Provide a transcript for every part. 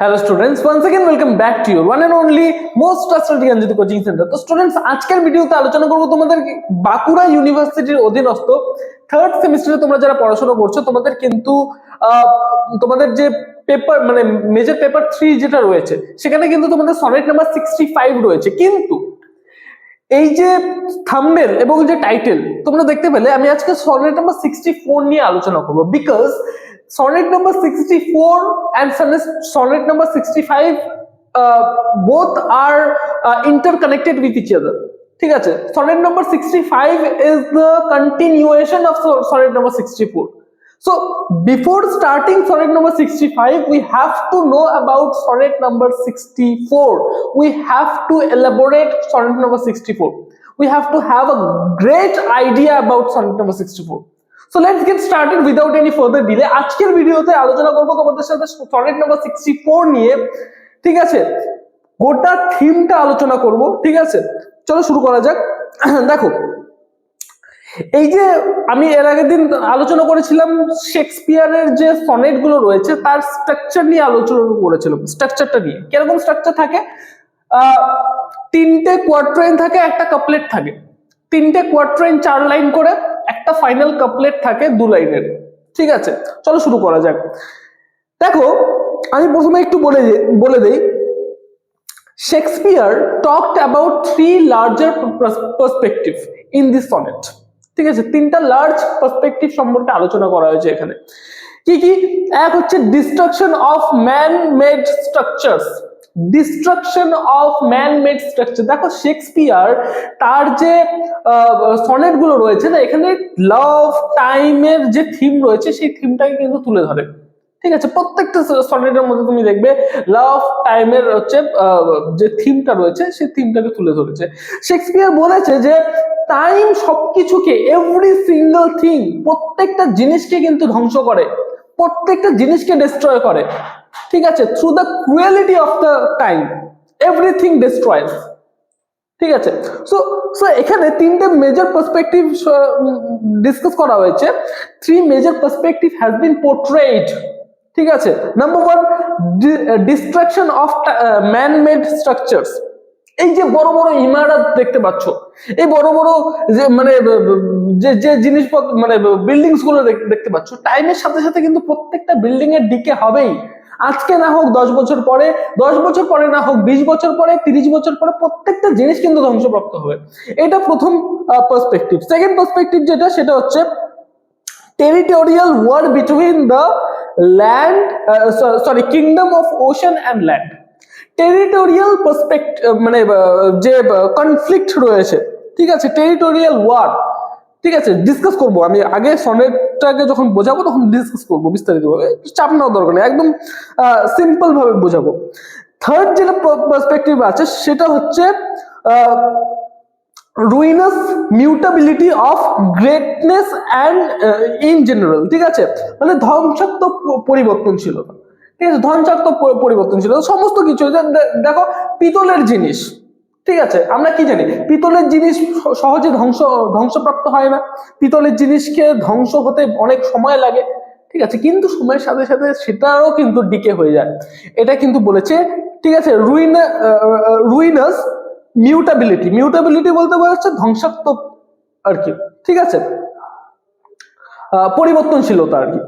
Hello students one second welcome back to your one and only most trusted Gyanjit coaching centre তো students আজকের ভিডিওতে আলোচনা করব তোমাদের বাঁকুড়া ইউনিভার্সিটির অধীনস্থ থার্ড সেমিস্টারে তোমরা যারা পড়াশোনা করছ, তোমাদের কিন্তু তোমাদের যে পেপার মানে মেজর পেপার থ্রি যেটা রয়েছে, সেখানে কিন্তু তোমাদের সনেট নাম্বার সিক্সটি ফাইভ রয়েছে। কিন্তু এই যে থাম্বেল এবং যে টাইটেল তোমরা দেখতে পেলে আমি আজকে সনেট নাম্বার সিক্সটি ফোর নিয়ে আলোচনা করব। Because sonnet number sixty four and sonnet number sixty five both are interconnected with each other ঠিক আছে? Sonnet number sixty five is the continuation of sonnet number sixty four So before starting sonnet number 65, we have to know about sonnet number 64. We have to elaborate sonnet number 64. We have to have a great idea about sonnet number 64. So let's get started without any further delay. আজকের ভিডিওতে আলোচনা করব তোমাদের সাথে sonnet number 64 নিয়ে ঠিক আছে গোটা থিমটা আলোচনা করব ঠিক আছে চলো শুরু করা যাক দেখো এই যে আমি এর আগের দিন আলোচনা করেছিলাম শেক্সপিয়ারের যে সনেটগুলো রয়েছে, তার স্ট্রাকচার নিয়ে আলোচনা করেছিলাম। স্ট্রাকচারটা নিয়ে। কীরকম স্ট্রাকচার থাকে? তিনটে কোয়ার্ট্রাইন থাকে, একটা কাপলেট থাকে। তিনটে কোয়ার্ট্রাইন চার লাইন করে, একটা ফাইনাল কাপলেট থাকে দু লাইনের ঠিক আছে? চলো শুরু করা যাক। দেখো, আমি প্রথমে একটু বলে বলে দেই। Shakespeare talked about three larger perspective in this sonnet ঠিক আছে, তিনটা লার্জ পার্সপেক্টিভ সম্পর্কে আলোচনা করা হয়েছে এখানে। কি কি? এক হচ্ছে destruction of man made structures destruction of man made structure দেখো শেক্সপিয়ার তার যে সনেটগুলো রয়েছে না, এখানে লাভ টাইমের যে থিম রয়েছে, সেই থিমটাকে কিন্তু তুলে ধরে। ঠিক আছে, প্রত্যেকটা সনেটের মধ্যে তুমি দেখবে লাভ টাইমের হচ্ছে যে থিমটা রয়েছে, সেই থিমটাকে তুলে ধরেছে। শেক্সপিয়ার বলেছে যে টাইম সবকিছুকে এভরি সিঙ্গেল থিং প্রত্যেকটা জিনিসকে কিন্তু ধ্বংস করে, প্রত্যেকটা জিনিসকে ডিস্ট্রয় করে। ঠিক আছে through the cruelty of the time everything destroys ঠিক আছে সো সো এখানে তিনটে মেজর পার্সপেক্টিভ ডিসকাস করা হয়েছে। Three major perspective has been portrayed ঠিক আছে? Number one destruction of man made structures এই যে বড় বড় ইমারত দেখতে পাচ্ছ, এই বড় বড় যে মানে যে যে জিনিসপত্র মানে বিল্ডিংসগুলো দেখতে পাচ্ছ টাইমের সাথে সাথে কিন্তু প্রত্যেকটা বিল্ডিং এর দিকে হবেই। আজকে না হোক দশ বছর পরে, দশ বছর পরে না হোক বিশ বছর পরে, তিরিশ বছর পরে প্রত্যেকটা জিনিস কিন্তু ধ্বংসপ্রাপ্ত হবে। এটা প্রথম পার্সপেক্টিভ সেকেন্ড পার্সপেক্টিভ যেটা, সেটা হচ্ছে territorial war between the land sorry kingdom of kingdom and land territorial perspect মানে যে কনফ্লিক্ট রয়েছে, ঠিক আছে? টেরিটোরিয়াল ওয়ার ঠিক আছে? ডিসকাস করব। আমি আগে সনেটটাকে যখন বোঝাবো, তখন ডিসকাস করব বিস্তারিত ভাবে চাপ নেওয়ার দরকার নেই। একদম সিম্পল ভাবে বোঝাবো। থার্ড যেটা পার্সপেক্টিভ আছে, সেটা হচ্ছে ruinous mutability of greatness and in general ঠিক আছে? মানে ধ্বংসাত্মক পরিবর্তনশীলতা ঠিক আছে? ধ্বংসাত্মক পরিবর্তনশীলতা সমস্ত কিছু দেখো, পিতলের জিনিস। ঠিক আছে? আমরা কি জানি? পিতলের জিনিস সহজে ধ্বংস, ধ্বংসপ্রাপ্ত হয় না। পিতলের জিনিসকে ধ্বংস হতে অনেক সময় লাগে। ঠিক আছে? কিন্তু সময়ের সাথে সাথে সেটাও কিন্তু ডিকে হয়ে যায়। এটা কিন্তু বলেছে, ঠিক আছে? রুইনা রুইনাস মিউটাবিলিটি মিউটাবিলিটি বলতে বলা হচ্ছে ধ্বংসাত্মক আর কি, ঠিক আছে? পরিবর্তনশীলতা আর কি।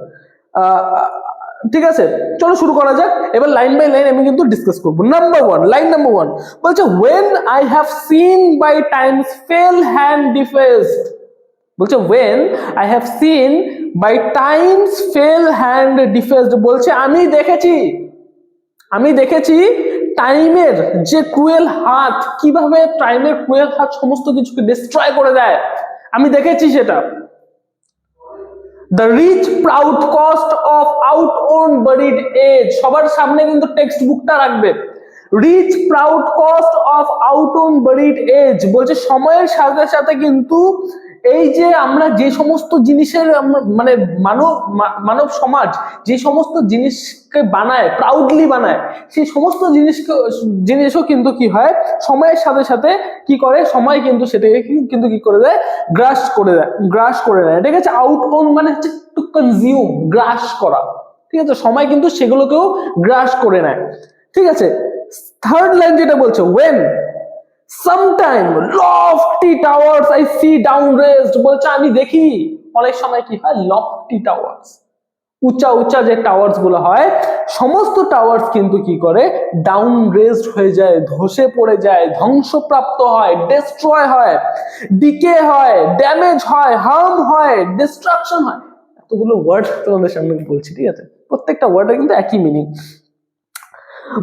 ঠিক আছে? চলো শুরু করা যাক। এবার লাইন বাই লাইন আমি কিন্তু ডিসকাস করব। Number one line number one বলছে when I have seen by time's fell hand defaced বলছে when I have seen by time's fell hand defaced বলছে, আমি দেখেছি আমি দেখেছি টাইমের যে ক্রুয়েল হাত, কীভাবে টাইমের ক্রুয়েল হাত সমস্ত কিছুকে ডিস্ট্রয় করে দেয়, আমি দেখেছি সেটা। The rich proud cost of outworn buried age সবার সামনে কিন্তু টেক্সট বুকটা রাখবে। Rich proud cost of outworn buried age বলছে সময়ের সাথে সাথে কিন্তু এই যে আমরা যে সমস্ত জিনিসের মানে মানব মানব সমাজ যে সমস্ত জিনিসকে বানায় প্রাউডলি বানায়, সেই সমস্ত জিনিসকে, জিনিসও কিন্তু কি হয়? সময়ের সাথে সাথে কি করে? সময় কিন্তু সেটাকে কিন্তু কি করে দেয়? গ্রাস করে দেয়, গ্রাস করে দেয়। ঠিক আছে আউট ওন মানে হচ্ছে টু কনজিউম গ্রাস করা। ঠিক আছে? সময় কিন্তু সেগুলোকেও গ্রাস করে নেয়। ঠিক আছে? থার্ড লাইন যেটা বলছে when sometime lofty towers I see down razed বলছে, আমি দেখি। অনেক সময় কি হয়? লফটি টাওয়ার্স উঁচা উঁচা যে টাওয়ার্সগুলো হয়, সমস্ত টাওয়ার্স কিন্তু কি করে? ডাউন রেস্ট হয়ে যায়, ধসে পড়ে যায়, ধ্বংসপ্রাপ্ত হয় ডিস্ট্রয় হয় ডিকে হয় ড্যামেজ হয় হার্ম হয় ডিস্ট্রাকশন হয়। এতগুলো ওয়ার্ড তোমাদের সামনে বলছি, ঠিক আছে? প্রত্যেকটা ওয়ার্ডের কিন্তু একই মিনিং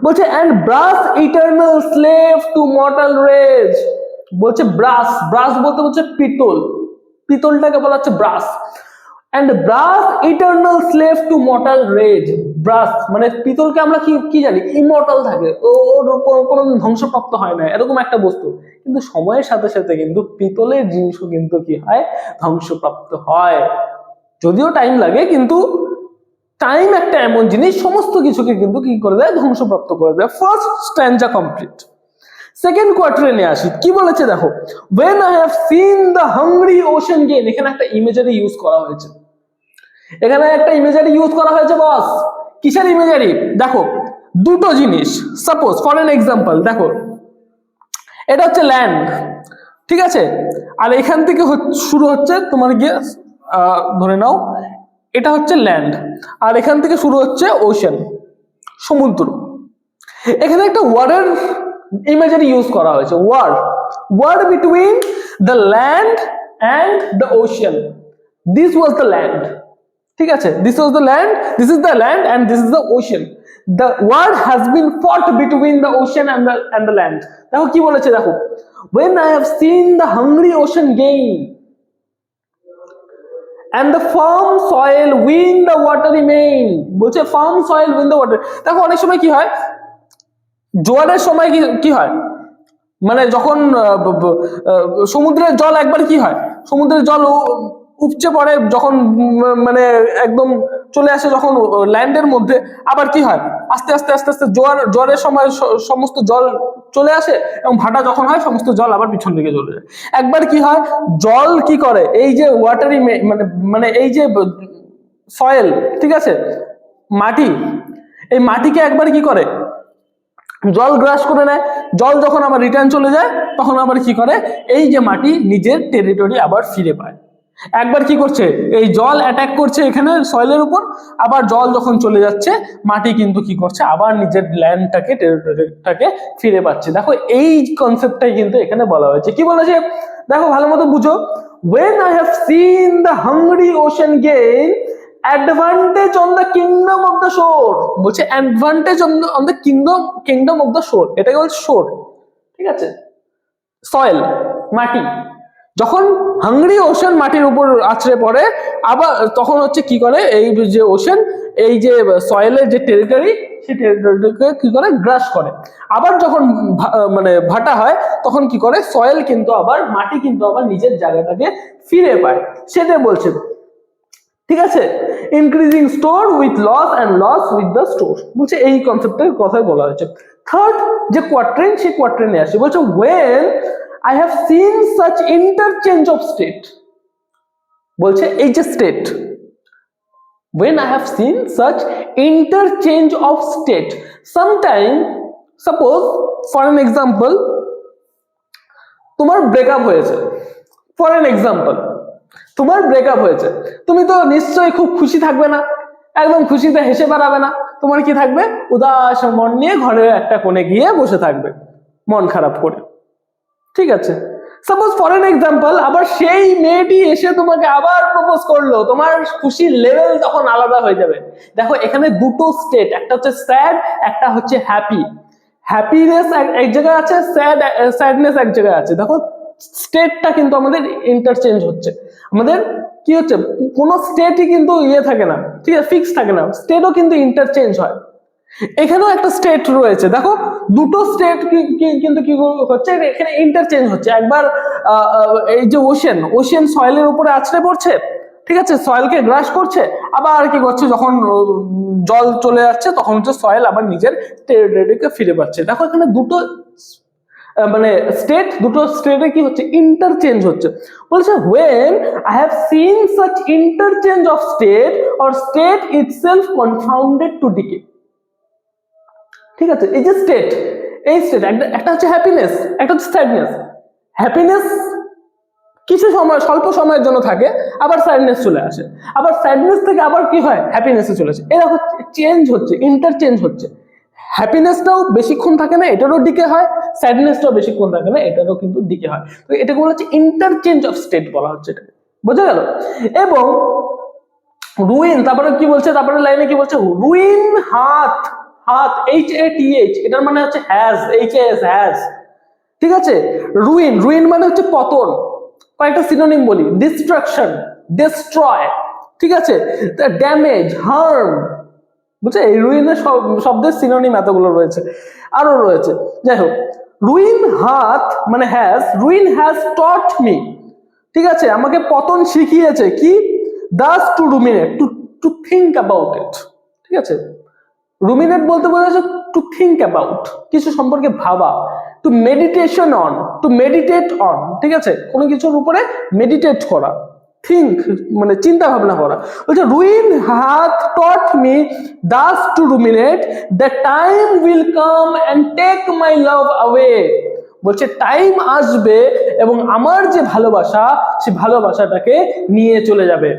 বলছে and brass eternal slave to mortal rage বলছে ব্রাস ব্রাস বলতে বলছে পিতল। পিতলটাকে বলা হচ্ছে brass and brass eternal slave to mortal rage brass মানে পিতলকে আমরা কি কি জানি? ইমর্টাল থাকে। ও কোনো- ধ্বংসপ্রাপ্ত হয় না, এরকম একটা বস্তু। কিন্তু সময়ের সাথে সাথে কিন্তু পিতলের জিনিসও কিন্তু কি হয়? ধ্বংসপ্রাপ্ত হয়। যদিও টাইম লাগে, কিন্তু টাইম একটা এমন জিনিস, সমস্ত কিছুকে কিন্তু কি করে দেয়? ধ্বংসপ্রাপ্ত করে দেয়। ফার্স্ট স্ট্যান্ডা কমপ্লিট সেকেন্ড কোয়ার্টারে নিয়ে আসি। কি বলেছে দেখো? When I have seen the hungry ocean gain এখানে একটা ইমেজারি ইউজ করা হয়েছে। এখানে একটা ইমেজারি ইউজ করা হয়েছে বস কিসের ইমেজারি দেখো, দুটো জিনিস। সাপোজ ফর এন এক্সাম্পল দেখো, এটা হচ্ছে ল্যান্ড ঠিক আছে? আর এখান থেকে শুরু হচ্ছে তোমার গিয়ে ধরে নাও এটা হচ্ছে ল্যান্ড আর এখান থেকে শুরু হচ্ছে ওশান সমুদ্র। এখানে একটা ওয়ার্ডের ইমেজারি ইউজ করা হয়েছে war war between the land and the ocean this was the land ঠিক আছে? This was the land this is the land and this is the ocean the war has been fought between the ocean and the and the land দেখো কি বলেছে, দেখো। When I have seen the hungry ocean gain and the firm soil win the water remain. বলছে firm soil win the water দেখো, অনেক সময় কি হয়? জোয়ারের সময় কি হয়? মানে যখন সমুদ্রের জল একবার কি হয়? সমুদ্রের জল উপচে পড়ে যখন মানে একদম চলে আসে যখন ল্যান্ডের মধ্যে, আবার কি হয়? আস্তে আস্তে আস্তে আস্তে জোয়ার, জোয়ারের সময় সমস্ত জল চলে আসে এবং ভাটা যখন হয়, সমস্ত জল আবার পিছন দিকে চলে যায়। একবার কি হয়? জল কি করে? এই যে ওয়াটারি মানে মানে এই যে সয়েল ঠিক আছে? মাটি, এই মাটিকে একবার কি করে? জল গ্রাস করে নেয়। জল যখন আবার রিটার্ন চলে যায়, তখন আবার কি করে? এই যে মাটি নিজের টেরিটরি আবার ফিরে পায়। একবার কি করছে? এই জল অ্যাটাক করছে এখানে সয়েলের উপর, আবার জল যখন চলে যাচ্ছে, মাটি কিন্তু কি করছে? আবার নিজের ল্যান্ডটাকে টেরিটরিটাকে ফিরে পাচ্ছে। দেখো, এই কনসেপ্টটাই কিন্তু এখানে বলা হয়েছে। কি বলেছে? দেখো, ভালো মতো বুঝো। When I have seen the hungry ocean gain advantage on the kingdom of the shore বলছে advantage on the on the kingdom kingdom of the shore এটাকে বলছে শোর ঠিক আছে? সয়েল মাটি। যখন হাংরি ওশান মাটির উপর আছড়ে পড়ে, আবার তখন হচ্ছে কি করে? এই যে ওশান এই যে সয়েলের যে টেরিটরি সেই টেরিটরিকে কি করে? গ্রাস করে। আবার যখন মানে ভাটা হয়, তখন কি করে? সয়েল কিন্তু আবার, মাটি কিন্তু আবার নিজের জায়গাটাকে ফিরে পায়। সেটাই বলছে। ঠিক আছে? Increasing store with loss and loss with the store বলছে, এই কনসেপ্টের কথাই বলা হয়েছে। থার্ড যে কোয়ার্ট্রেন সেই কোয়ার্ট্রেনে আসে। বলছে when I have seen such interchange of state বলছে এই যে state when I have seen such interchange of state. Sometime, suppose for an example, তোমার ব্রেকআপ হয়েছে। ফর এন এক্সাম্পল তোমার ব্রেকআপ হয়েছে। তুমি তো নিশ্চয়ই খুব খুশি থাকবে না একদম খুশিতে হেসে বেড়াবে না। তোমার কি থাকবে? উদাস মন নিয়ে ঘরে একটা কোণে গিয়ে বসে থাকবে মন খারাপ করে। ঠিক আছে? সাপোজ ফর এন এক্সাম্পল আবার সেই মেয়েটি এসে তোমাকে আবার প্রপোজ করল, তোমার খুশির লেভেল তখন আলাদা হয়ে যাবে। দেখো, এখানে দুটো স্টেট একটা হচ্ছে স্যাড একটা হচ্ছে হ্যাপি হ্যাপিনেস এক জায়গায় আছে স্যাড স্যাডনেস এক জায়গায় আছে। দেখো স্টেটটা কিন্তু আমাদের ইন্টারচেঞ্জ হচ্ছে। আমাদের কি হচ্ছে? কোনো স্টেটই কিন্তু ইয়ে থাকে না, ঠিক আছে ফিক্স থাকে না। স্টেটও কিন্তু ইন্টারচেঞ্জ হয়। এখানেও একটা স্টেট রয়েছে। দেখো, দুটো স্টেট কিন্তু কি হচ্ছে এখানে ইন্টারচেঞ্জ হচ্ছে। একবার এই যে ওশেন ওশেন সয়েলের উপরে আছড়ে পড়ছে, ঠিক আছে? সয়েলকে গ্রাস করছে, আবার কি করছে? যখন জল চলে যাচ্ছে তখন হচ্ছে সয়েল আবার নিজের টেরিটরিকে ফিরে পাচ্ছে। দেখো, এখানে দুটো মানে স্টেট দুটো স্টেটে কি হচ্ছে? ইন্টারচেঞ্জ হচ্ছে। বলছে when I have seen such interchange of state or state itself confounded to decay ঠিক আছে? এই যে স্টেট এই স্টেট একটা একটা হচ্ছে হ্যাপিনেস একটা হচ্ছে স্যাডনেস হ্যাপিনেস কিছু সময়, স্বল্প সময়ের জন্য থাকে, আবার স্যাডনেস চলে আসে। আবার স্যাডনেস থেকে আবার কি হয়? হ্যাপিনেসে চলে আসে। এরকম চেঞ্জ হচ্ছে ইন্টারচেঞ্জ হচ্ছে। হ্যাপিনেসটাও বেশিক্ষণ থাকে না, এটারও ডিকে হয় স্যাডনেসটাও বেশিক্ষণ থাকে না, এটারও কিন্তু ডিকে হয়। তো এটাকে বলা হচ্ছে ইন্টারচেঞ্জ অফ স্টেট বলা হচ্ছে এটাকে। বোঝা গেল? এবং রুইন তারপরে কি বলছে? তারপরে লাইনে কি বলছে? রুইন হাত। হাত এইচ এ টি এইচ এটার মানে হচ্ছে হ্যাজ এইচ এস হ্যাজ ঠিক আছে? রুইন রুইন মানে হচ্ছে পতন। কয়েকটা সিনোনিম বলি। ডিস্ট্রাকশন ডিস্ট্রয় ঠিক আছে? ড্যামেজ হার্ম বুঝছে এই রুইনের শব্দের সিনোনিম এতগুলো রয়েছে। আরও রয়েছে। যাই হোক, রুইন হাত মানে has ruin has taught me ঠিক আছে? আমাকে পতন শিখিয়েছে। কি? Thus to ruminate to to think about it ঠিক আছে? রুমিনেট বলতে বোঝাচ্ছে টু থিঙ্ক অ্যাবাউট কিছু সম্পর্কে ভাবা to meditation on to meditate on ঠিক আছে? কোনো কিছুর উপরে মেডিটেট করা থিঙ্ক মানে চিন্তা ভাবনা করা। বলছে ruin hath taught me thus to ruminate the time will come and take my love away বলছে টাইম আসবে এবং আমার যে ভালোবাসা, সে ভালোবাসাটাকে নিয়ে চলে যাবে।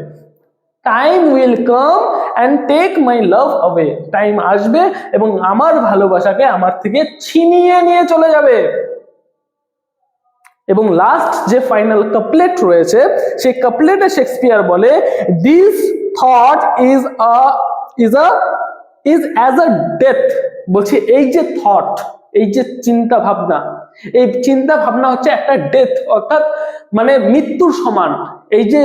Time will come and take my love away time আসবে এবং আমার ভালোবাসাকে আমার থেকে ছিনিয়ে নিয়ে চলে যাবে। এবং লাস্ট যে ফাইনাল কাপলেট রয়েছে সেই কাপলেটে শেক্সপিয়ার বলে this thought is a is a is as a death বলছি, এই যে থট এই যে চিন্তা ভাবনা, এই চিন্তা ভাবনা হচ্ছে একটা ডেথ অর্থাৎ মানে মৃত্যুর সমান। এই যে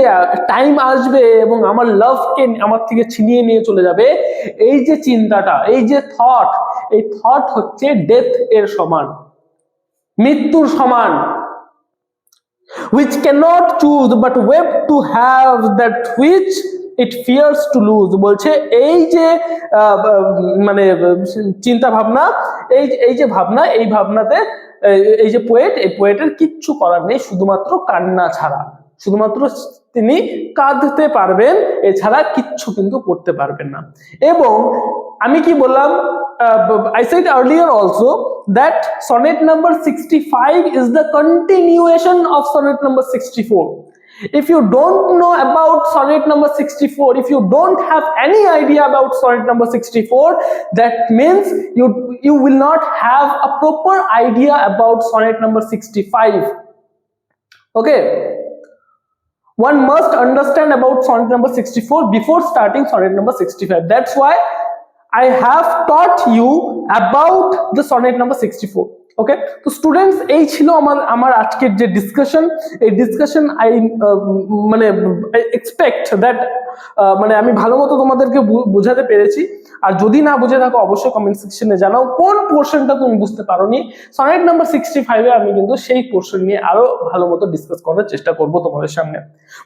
টাইম আসবে এবং আমার লাভকে আমার থেকে ছিনিয়ে নিয়ে চলে যাবে, এই যে চিন্তাটা, এই যে থট এই থট হচ্ছে ডেথ এর সমান, মৃত্যুর সমান, which cannot choose but web to have that which it fears to lose, বলছে, এই যে মানে চিন্তা ভাবনা, এই এই যে ভাবনা, এই ভাবনাতে, এই যে পোয়েট এই পোয়েটের কিচ্ছু করার নেই, শুধুমাত্র কান্না ছাড়া। শুধুমাত্র তিনি কাঁদতে পারবেন এছাড়া কিচ্ছু কিন্তু করতে পারবেন না এবং আমি কি বললাম I said earlier also that sonnet number 65 is the continuation of sonnet number 64 if you don't know about sonnet number 64 if you don't have any idea about sonnet number 64 that means you you will not have a proper idea about sonnet number 65 okay One must understand about sonnet number 64 before starting sonnet number 65 that's why i have taught you about the sonnet number 64 okay তো students এই ছিল আমার আমার আজকের যে discussion এই discussion I মানে expect that মানে আমি ভালো মতো তোমাদেরকে বোঝাতে পেরেছি। আর যদি না বুঝে থাকো, অবশ্যই কমেন্ট সেকশনে জানাও কোন পোর্শনটা তুমি বুঝতে পারোনি। সনেট নাম্বার সিক্সটি ফাইভে আমি কিন্তু সেই পোর্শন নিয়ে আরও ভালো মতো ডিসকাস করার চেষ্টা করব তোমাদের সামনে।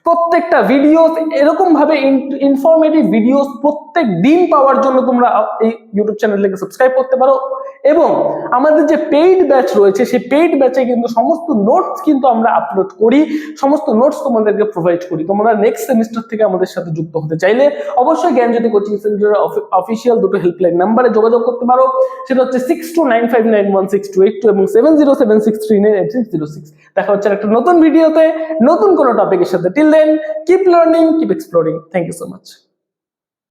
প্রত্যেকটা ভিডিওস এরকম ভাবে ইনফরমেটিভ ভিডিওস প্রত্যেক দিন পাওয়ার জন্য তোমরা এই ইউটিউব চ্যানেলটাকে সাবস্ক্রাইব করতে পারো। এবং আমাদের যে পেইড ব্যাচ রয়েছে, সেই পেইড ব্যাচে কিন্তু সমস্ত নোটস কিন্তু আমরা আপলোড করি, সমস্ত নোটস তোমাদেরকে প্রোভাইড করি। তোমরা নেক্সট সেমিস্টার থেকে আমাদের সাথে যুক্ত হতে চাইলে অবশ্যই জ্ঞান জ্ঞানজ্যোতি কোচিং সেন্টারের অফিসিয়াল দুটো হেল্পলাইন নাম্বারে যোগাযোগ করতে পারো। সেটা হচ্ছে six two nine five nine one six two eight two এবং seven zero seven six three nine eight six zero six দেখা হচ্ছে একটা নতুন ভিডিওতে নতুন কোনো টপিকের সাথে। Till then keep learning keep exploring thank you so much